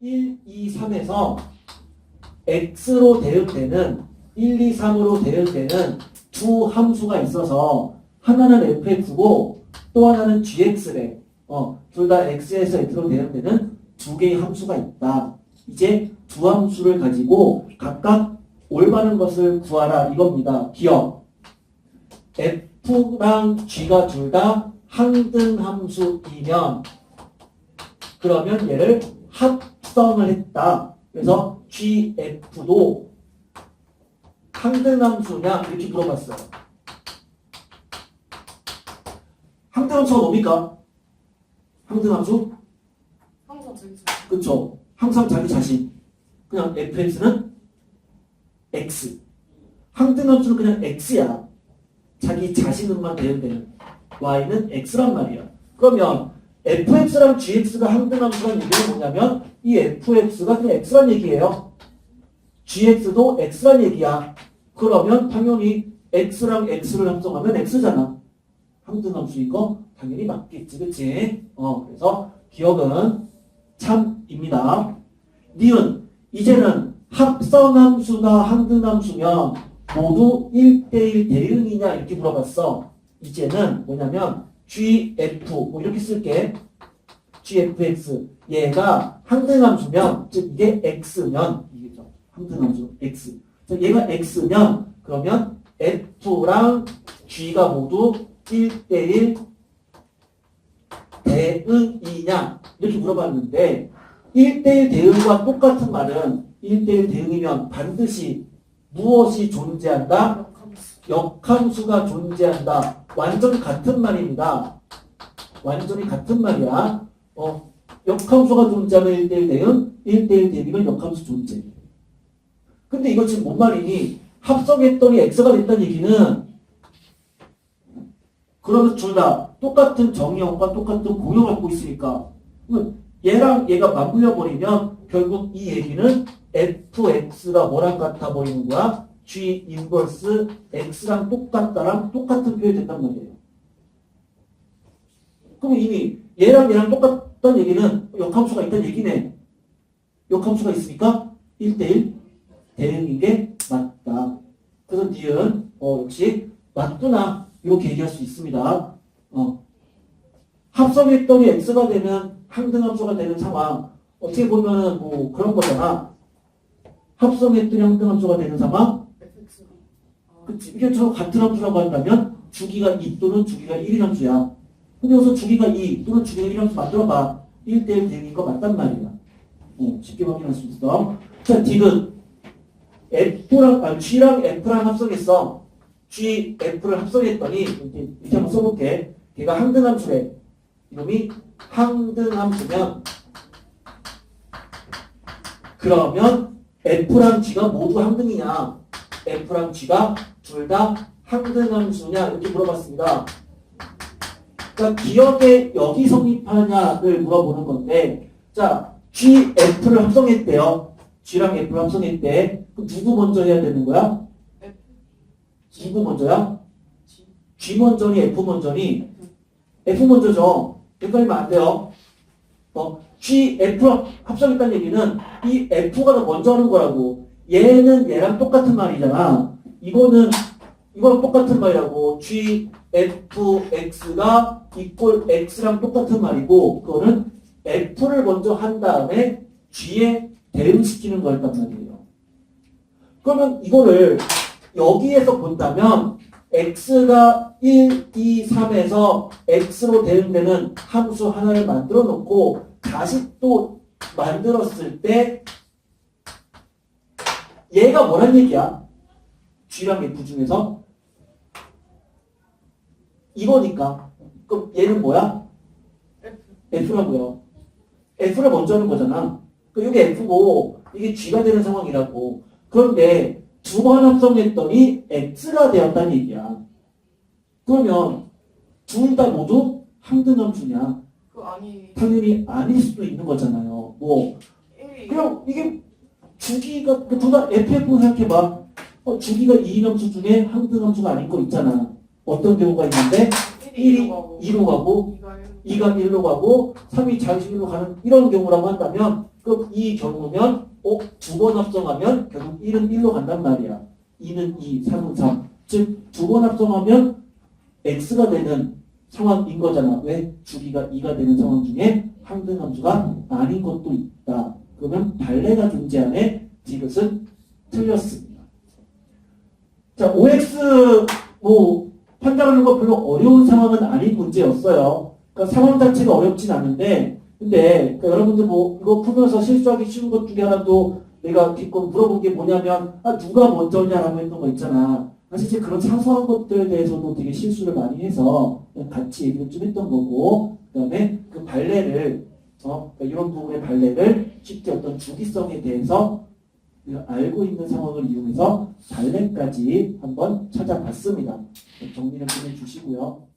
1, 2, 3에서 x로 대응되는 1, 2, 3으로 대응되는 두 함수가 있어서 하나는 fx고 또 하나는 gx래. 어, 둘 다 x에서 x로 대응되는 두 개의 함수가 있다. 이제 두 함수를 가지고 각각 올바른 것을 구하라 이겁니다. 기억. f랑 g가 둘 다 항등 함수이면 그러면 얘를 합 성을 했다. 그래서 gf도 항등 함수냐 이렇게 물어봤어요. 항등 함수가 뭡니까? 항등 함수? 항상 저기 저 그쵸. 항상 자기 자신. 그냥 fx는 x. 항등함수는 그냥 x야. 자기 자신으로만 대응되는. y는 x란 말이야. 그러면 fx랑 gx가 항등함수란 얘기는 뭐냐면 이 fx가 그냥 x란 얘기예요. gx도 x란 얘기야. 그러면 당연히 x랑 x를 합성하면 x잖아. 항등함수인 거 당연히 맞겠지, 그치? 어, 그래서 기억은 참입니다. 니은 이제는 합성함수가 항등함수면 모두 1대1 대응이냐 이렇게 물어봤어. 이제는 뭐냐면 gf 뭐 이렇게 쓸게. gfx 얘가 항등함수면 즉 이게 x면 이게죠. 항등함수 x. 즉 얘가 x면 그러면 f랑 g가 모두 1대1 대응이냐 이렇게 물어봤는데 1대1 대응과 똑같은 말은 1대1 대응이면 반드시 무엇이 존재한다? 역함수 역함수가 존재한다. 완전 같은 말입니다. 완전히 같은 말이야. 어, 역함수가 존재하면 1대1 대응, 1대1 대응이면 역함수 존재. 근데 이거 지금 뭔 말이니? 합성했더니 x가 됐다는 얘기는 그러면 둘 다 똑같은 정의형과 똑같은 공형을 갖고 있으니까 얘랑 얘가 맞물려 버리면 결국 이 얘기는 fx가 뭐랑 같아 보이는 거야? G 인버스 x랑 똑같다랑 똑같은 표현이 된단 말이에요. 그럼 이미 얘랑 얘랑 똑같다는 얘기는 역함수가 있다는 얘기네. 역함수가 있으니까 1대1 대응인 게 맞다. 그래서 니은 어, 역시 맞구나 이렇게 얘기할 수 있습니다. 어. 합성했더니 x가 되는 항등함수가 되는 상황 어떻게 보면은 뭐 그런 거잖아. 합성했더니 항등함수가 되는 상황? 이게 저 같은 함수라고 한다면 주기가 2 또는 주기가 1인 함수야. 근데 여기서 주기가 2 또는 주기가 1인 함수 만들어봐. 1대1 대응인 거 맞단 말이야. 어, 쉽게 확인할 수 있어. 자, 디귿. F랑, 아, G랑 F랑 합성했어. G, F를 합성했더니, 이렇게, 이렇게 한번 써볼게. 걔가 항등함수래. 이놈이 항등함수면, 그러면 F랑 G가 모두 항등이냐? F랑 G가 둘다 항등함수냐? 이렇게 물어봤습니다. 그러니까 기억에 여기 성립하냐를 물어보는 건데, 자, G, F를 합성했대요. G랑 F를 합성했대. 그럼 누구 먼저 해야 되는 거야? 누구 먼저야? G G 먼저니 F 먼저니? F 먼저죠. 헷갈리면 안 돼요. 어, G, F 합성했다는 얘기는 이 F가 더 먼저 하는 거라고. 얘는 얘랑 똑같은 말이잖아. 이거는 이거랑 똑같은 말이라고. G, F, X가 이꼴 X랑 똑같은 말이고 그거는 F를 먼저 한 다음에 G에 대응시키는 거였단 말이에요. 그러면 이거를 여기에서 본다면 x가 1, 2, 3에서 x로 대응되는 함수 하나를 만들어 놓고 다시 또 만들었을 때 얘가 뭐란 얘기야? G랑 f 중에서 이거니까 그럼 얘는 뭐야? F F라고요. F를 먼저 하는 거잖아. 그 이게 F고 이게 G가 되는 상황이라고. 그런데 두 번 합성했더니 X가 되었다는 얘기야. 그러면 둘 다 모두 항등함수냐? 그 아니 당연히 아닐 수도 있는 거잖아요. 뭐 1이 그냥 이게 주기가 둘다 FF 생각해봐. 어, 주기가 2인 함수 중에 항등 함수가 아닌 거 있잖아. 어떤 경우가 있는데 1이 1이 2로 2로 가고 가고 2가 1 2가 1로 가고 3이 자유식으로 가는 이런 경우라고 한다면 그럼 이 경우면 어, 두 번 합성하면 결국 1은 1로 간단 말이야. 2는 2, 3은 3. 즉, 두 번 합성하면 x가 되는 상황인 거잖아. 왜? 주기가 2가 되는 상황 중에 항등 함수가 아닌 것도 있다. 그러면 발레가 존재하네. 이것은 틀렸습니다. 자, OX 뭐 판단하는 거 별로 어려운 상황은 아닌 문제였어요. 그러니까 상황 자체가 어렵진 않은데, 근데 그러니까 여러분들 뭐 이거 풀면서 실수하기 쉬운 것 중에 하나도 내가 기껏 물어본 게 뭐냐면 아 누가 먼저냐라고 했던 거 있잖아. 사실 이제 그런 사소한 것들에 대해서도 되게 실수를 많이 해서 같이 얘기를 좀 했던 거고, 그다음에 그 발레를 어 그러니까 이런 부분의 발레를 쉽게 어떤 주기성에 대해서 알고 있는 상황을 이용해서 발레까지 한번 찾아봤습니다. 정리를 좀 해주시고요.